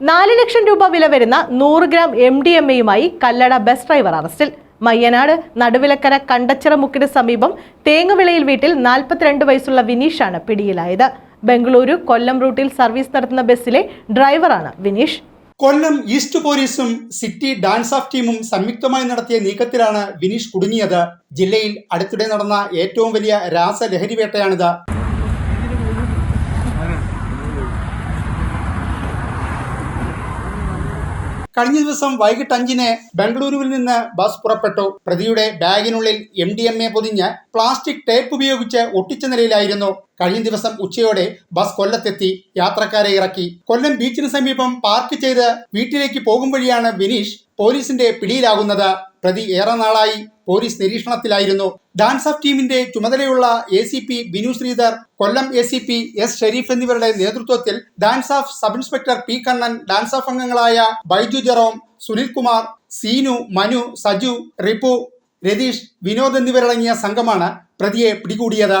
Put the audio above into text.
നാല് ലക്ഷം രൂപ വില വരുന്ന നൂറ് ഗ്രാം എം ഡി എം എയുമായി കല്ലട ബസ് ഡ്രൈവർ അറസ്റ്റിൽ. മയ്യനാട് നടുവിലക്കര കണ്ടച്ചിറ മുക്കിന് സമീപം തേങ്ങുവിളയിൽ വീട്ടിൽ നാൽപ്പത്തിരണ്ട് വയസ്സുള്ള വിനീഷാണ് പിടിയിലായത്. ബംഗളൂരു കൊല്ലം റൂട്ടിൽ സർവീസ് നടത്തുന്ന ബസ്സിലെ ഡ്രൈവറാണ് വിനീഷ്. കൊല്ലം ഈസ്റ്റ് പോലീസും സിറ്റി ഡാൻസ് ഓഫ് ടീമും സംയുക്തമായി നടത്തിയ നീക്കത്തിലാണ് വിനീഷ് കുടുങ്ങിയത്. ജില്ലയിൽ അടുത്തിടെ നടന്ന ഏറ്റവും വലിയ രാസലഹരി വേട്ടയാണിത് കഴിഞ്ഞ ദിവസം വൈകിട്ട് അഞ്ചിന് ബംഗളൂരുവിൽ നിന്ന് ബസ് പുറപ്പെട്ടു. പ്രതിയുടെ ബാഗിനുള്ളിൽ എം ഡി എം എ പൊതിഞ്ഞ് പ്ലാസ്റ്റിക് ടേപ്പ് ഉപയോഗിച്ച് ഒട്ടിച്ച നിലയിലായിരുന്നു. കഴിഞ്ഞ ദിവസം ഉച്ചയോടെ ബസ് കൊല്ലത്തെത്തി യാത്രക്കാരെ ഇറക്കി. കൊല്ലം ബീച്ചിന് സമീപം പാർക്ക് ചെയ്ത് വീട്ടിലേക്ക് പോകും വഴിയാണ് വിനീഷ് പോലീസിന്റെ പിടിയിലാകുന്നത്. പ്രതി ഏറെ നാളായി പോലീസ് നിരീക്ഷണത്തിലായിരുന്നു. ഡാൻസ് ഓഫ് ടീമിന്റെ ചുമതലയുള്ള A C P Binu Sreedhar Kollam A C P S Shereef എന്നിവരുടെ നേതൃത്വത്തിൽ DANSAF sub inspector P Kannan DANSAF അംഗങ്ങളായ ബൈജു ജെറോം സുനിൽ കുമാർ സീനു മനു സജു റിപ്പു രതീഷ് വിനോദ് എന്നിവരടങ്ങിയ സംഘമാണ് പ്രതിയെ പിടികൂടിയത്.